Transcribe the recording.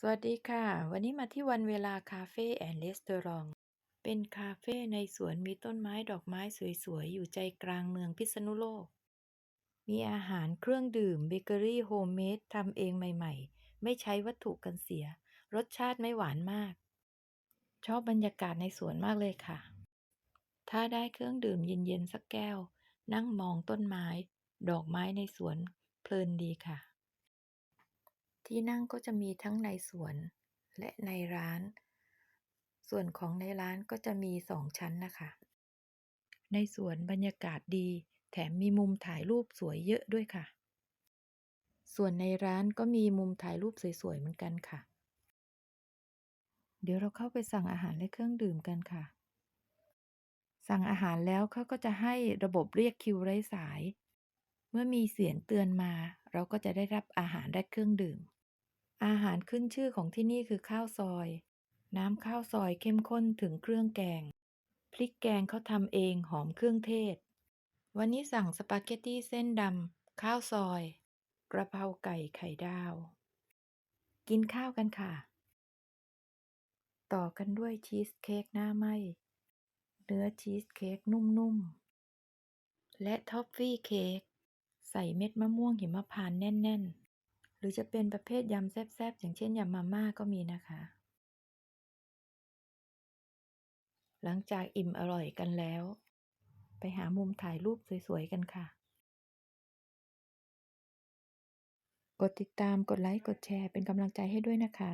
สวัสดีค่ะ วันนี้มาที่วันเวลาคาเฟ่แอนด์รีสตอรองเป็นคาเฟ่ในสวนมีต้นไม้ดอกไม้สวยๆ อยู่ใจกลางเมืองพิษณุโลก มีอาหารเครื่องดื่มเบเกอรี่โฮมเมดทำเองใหม่ๆ ไม่ใช้วัตถุกันเสีย รสชาติไม่หวานมาก ชอบบรรยากาศในสวนมากเลยค่ะ ถ้าได้เครื่องดื่มเย็นๆ สักแก้ว นั่งมองต้นไม้ ดอกไม้ในสวนเพลินดีค่ะ ที่นั่งก็จะมีทั้งในสวนและในร้าน ส่วนของในร้านก็จะมีสองชั้นนะคะ ในสวนบรรยากาศดี แถมมีมุมถ่ายรูปสวยเยอะด้วยค่ะ ส่วนในร้านก็มีมุมถ่ายรูปสวยๆเหมือนกันค่ะ เดี๋ยวเราเข้าไปสั่งอาหารและเครื่องดื่มกันค่ะ สั่งอาหารแล้วเขาก็จะให้ระบบเรียกคิวไร้สาย เมื่อมีเสียงเตือนมา เราก็จะได้รับอาหารและเครื่องดื่ม อาหารขึ้นชื่อของที่นี่คือข้าวซอย น้ำข้าวซอยเข้มข้นถึงเครื่องแกง พริกแกงเขาทำเองหอมเครื่องเทศ วันนี้สั่งสปาเกตตี้เส้นดำข้าวซอย กระเพราไก่ไข่ดาว กินข้าวกันค่ะ ต่อกันด้วยชีสเค้กหน้าไหมเนื้อชีสเค้กนุ่มๆ และท็อฟฟี่เค้กใส่เม็ดมะม่วงหิมพานต์แน่นๆ หรือจะเป็นประเภทยำแซ่บๆ อย่างเช่นยำมาม่าก็มีนะคะ หลังจากอิ่มอร่อยกันแล้ว ไปหามุมถ่ายรูปสวยๆ กันค่ะ กดติดตามกดไลค์ กดแชร์เป็นกำลังใจให้ด้วยนะคะ